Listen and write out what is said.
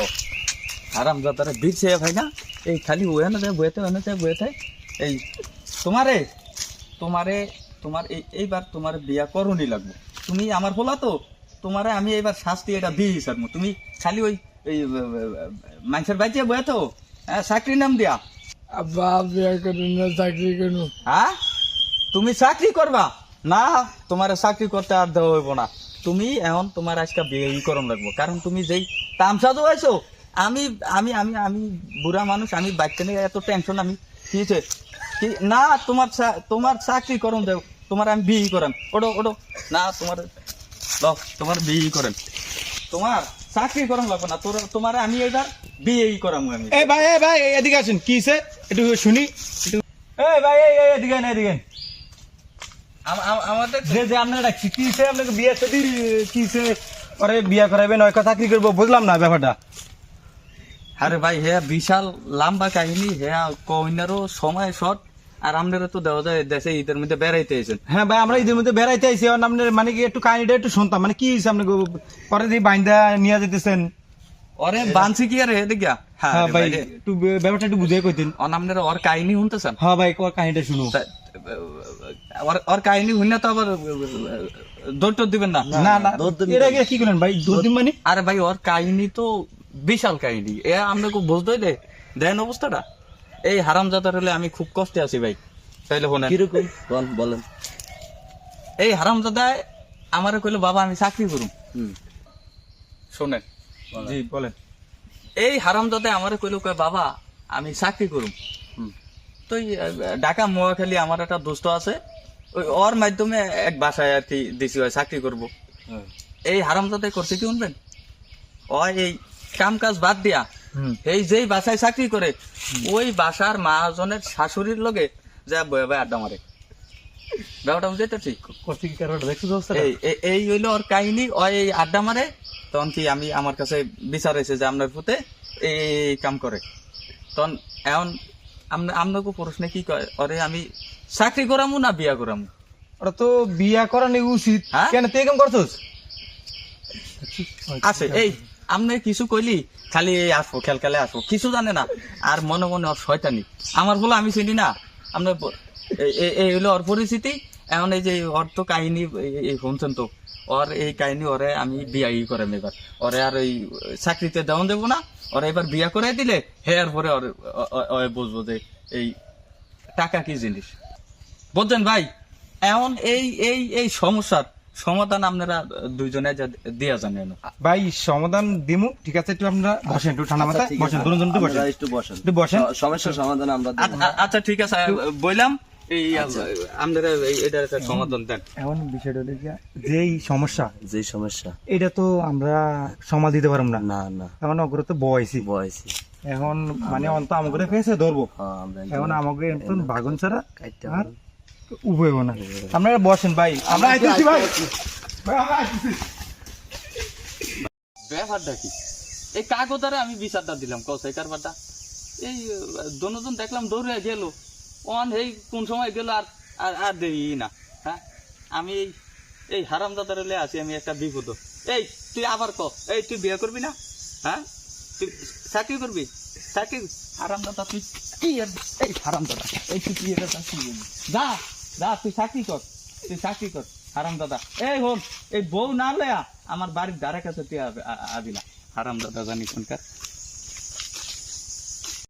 লো আরাম যাতারে সে ভাই না? এই খালি ওয়ে না যায় বইতে ওয়ে না যায় বইতে এই তোমারে তোমারে তোমার এই এইবার তোমার বিয়া করণই লাগবে। তুমি আমার বলা তো তোমারে আমি এইবার শাস্তি এটা দিয়ে হিসাব তুমি খালি ওই এই মানুষের বাইচে বয়ে তো হ্যাঁ চাকরি নাম দিয়া। আব্বা বিয়া করুন না চাকরি করুন। হ্যাঁ? তুমি চাকরি করবা? না তোমার চাকরি করতে আর দেওয়া হইব না। তুমি এখন তোমার আজকে বিয়ে করম লাগবো। কারণ তুমি যেই তামসা তো আইছো আমি আমি আমি আমি বুড়া মানুষ আমি বাচ্চা নিয়ে এত টেনশন আমি কি হয়েছে? কি না তোমার তোমার চাকরি করম দেও তোমার আমি বিয়ে করাম। ওটো ওটো না তোমার তোমার বিয়ে করেন তোমার চাকরি করম লাগবে না তোর তোমার আমি এবার বিয়েই করাম আমি। এই ভাই এ ভাই এদিকে আসুন। কিসে একটু শুনি। এই ভাই এই এদিকে আন, এদিকে আমাদের যে যে আপনারা কিসে আপনাকে বিয়ে কিসে পরে বিয়ে করাবেন নয় কথা চাকরি করব বুঝলাম না ব্যাপারটা। আরে ভাই হ্যাঁ বিশাল লম্বা কাহিনী হ্যাঁ কইনারও সময় শর্ট আর আপনারা তো দেওয়া যায় দেশে ঈদের মধ্যে বেড়াইতে এসেছেন হ্যাঁ ভাই আমরা ঈদের মধ্যে বেড়াইতে আইছি আপনার মানে কি একটু কাহিনীটা একটু শুনতাম। মানে কি হয়েছে আপনি পরে দিয়ে বাইন্দা নিয়ে যেতেছেন ওরে বানছি কি আর হেদে গিয়া হ্যাঁ হ্যাঁ ভাই একটু ব্যাপারটা একটু বুঝিয়ে কইতেন। অন আপনারা ওর কাহিনী শুনতেছেন? হ্যাঁ ভাই ওর কাহিনীটা শুনো ওর- কাহিনী শুনে তো আবার দৌড় দিবেন না? না না এর আগে কি করেন ভাই? দুই দিন মানে? আরে ভাই ওর কাহিনী তো বিশাল কাহিনী। এ আপনাকে বুঝতে দে দেন অবস্থাটা? এই হারাম জাতার হলে আমি খুব কষ্টে আছি ভাই। তাইলে কীরকম? বল বলেন। এই হারাম জাদায় আমারে কইলো বাবা আমি চাকরি করুম। হুম। শোনেন। জি বলেন। এই হারাম দাদা আমারে কইলো কয় বাবা আমি চাকরি করুম। হুম। তো ঢাকা মোয়াখালী আমার একটা দোস্ত আছে। ওর মাধ্যমে এক বাসায় আর কি দিছি হয় চাকরি করব। হ্যাঁ। এই হারাম করছে কি শুনবেন? ও এই কাম কাজ বাদ দিয়া এই যেই বাসায় চাকরি করে ওই বাসার মহাজনের শাশুড়ির লগে যা বয়ে বয়ে আড্ডা মারে। ব্যাপারটা বুঝতে ঠিক। এই হইল ওর কাহিনী ও এই আড্ডা মারে তখন কি আমি আমার কাছে বিচার হয়েছে যে আপনার পুতে এই কাম করে। তখন এখন আপনাকে প্রশ্নে কি কয় ওরে আমি চাকরি করামু না বিয়া করামু? ওরা তো বিয়া করানি উচিত। হ্যাঁ? কেন তুই কেমন করছস? আছে এই আপনি কিছু কইলি? খালি এই আসব খেল খেলে আসব কিছু জানে না আর মনে মনে ওর শয়তানি। আমার বলে আমি চিনি না। আপনার এই- হলো ওর পরিস্থিতি এখন এই যে ওর তো কাহিনী এই- শুনছেন তো? ওর এই কাহিনী ওরে আমি বিয়াই করাম এবার। ওরে আর ওই চাকরিতে দেওয়ান দেবো না। ওরে এবার বিয়া করে দিলে হে আর পরে ওরে বুঝব যে এই টাকা কি জিনিস? বুঝছেন ভাই এখন এই এই এই সমস্যার সমাধান আপনারা দুইজনে যা দিয়া জানেন ভাই সমাধান দিমু ঠিক আছে? একটু আপনারা বসেন একটু ঠান্ডা মাথায়। আচ্ছা, বসেন দুজন একটু বসেন একটু বসেন। একটু বসেন। সমস্যার সমাধান আমরা দেব। আচ্ছা, আচ্ছা ঠিক আছে বললাম। এই আপনারা এটার একটা সমাধান দেন। এখন বিষয়টা হলো যেই সমস্যা যে সমস্যা। এটা তো আমরা দিতে পারব না। না না। এখন অগ্র তো বয়সি। বয়সি। এখন মানে অন্ত আমাকে ফেসে ধরবো। হ্যাঁ এখন আমাকে বাগুন ছাড়া আর উপায় না। আপনারা বসেন ভাই। আমরা আইতেছি ভাই। ভাই, আমরা আইতেছি। ব্যাপারটা কি? এই কাগজারে আমি বিচারটা দিলাম কসাই কারবারটা? এই দনোজন দেখলাম দৌড়ে গেল। অন এই কোন সময় গেল আর আর আর দেই না হ্যাঁ? আমি এই এই হারাম দাদারে আছি আমি একটা বিপদ। এই তুই আবার ক এই তুই বিয়ে করবি না? হ্যাঁ? তুই চাকরি করবি? চাকরি হারাম দাদা তুই কি এই হারাম দাদা এই তুই কি এটা যা। যা তুই চাকরি কর, তুই চাকরি কর, হারাম দাদা। এই হন এই বউ না লয়া আমার বাড়ির দ্বারা কাছে তুই আবি না হারাম দাদা জানি কোনকার।